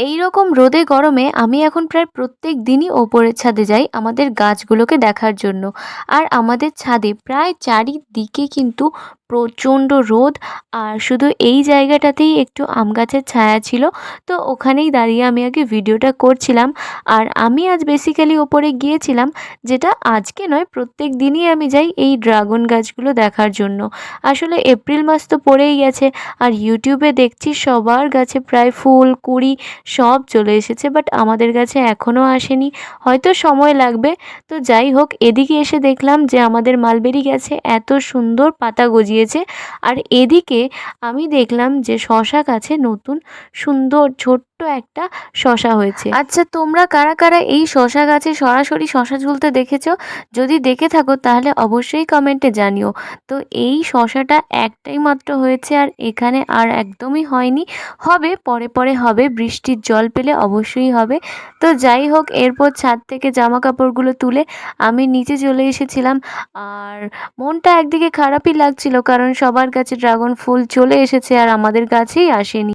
এই রকম রোদে গরমে আমি এখন প্রায় প্রত্যেক দিনই ওপরের ছাদে যাই আমাদের গাছগুলোকে দেখার জন্য। আর আমাদের ছাদে প্রায় চারিদিকে কিন্তু প্রচণ্ড রোদ আর শুধু এই জায়গাটাতেই একটু আম গাছের ছায়া ছিল। তো ওখানেই দাঁড়িয়ে আমি আগে ভিডিওটা করছিলাম। আর আমি আজ বেসিক্যালি ওপরে গিয়েছিলাম, যেটা আজকে নয়, প্রত্যেক দিনই আমি যাই এই ড্রাগন গাছগুলো দেখার জন্য। আসলে এপ্রিল মাস তো পড়েই গেছে, আর ইউটিউবে দেখছি সবার গাছে প্রায় ফুল, কুড়ি সব চলে এসেছে বাট আমাদের কাছে এখনও আসেনি। হয়তো সময় লাগবে। তো যাই হোক, এদিকে এসে দেখলাম যে আমাদের মালবেরি গাছে এত সুন্দর পাতা গজিয়েছে আর এদিকে আমি দেখলাম যে শশা গাছে নতুন সুন্দর ছোট্ট একটা শশা হয়েছে। আচ্ছা তোমরা কারা কারা এই শশা গাছে সরাসরি শশা ঝুলতে দেখেছ? যদি দেখে থাকো, তাহলে অবশ্যই কমেন্টে জানিও। তো এই শশাটা একটাই মাত্র হয়েছে আর এখানে আর একদমই হয়নি। হবে, পরে পরে হবে, বৃষ্টির জল পেলে অবশ্যই হবে। তো যাই হোক, এরপর ছাদ থেকে জামা কাপড়গুলো তুলে আমি নিচে চলে এসেছিলাম। আর মনটা একদিকে খারাপই লাগছিল, কারণ সবার কাছে ড্রাগন ফুল চলে এসেছে আর আমাদের কাছেই আসেনি।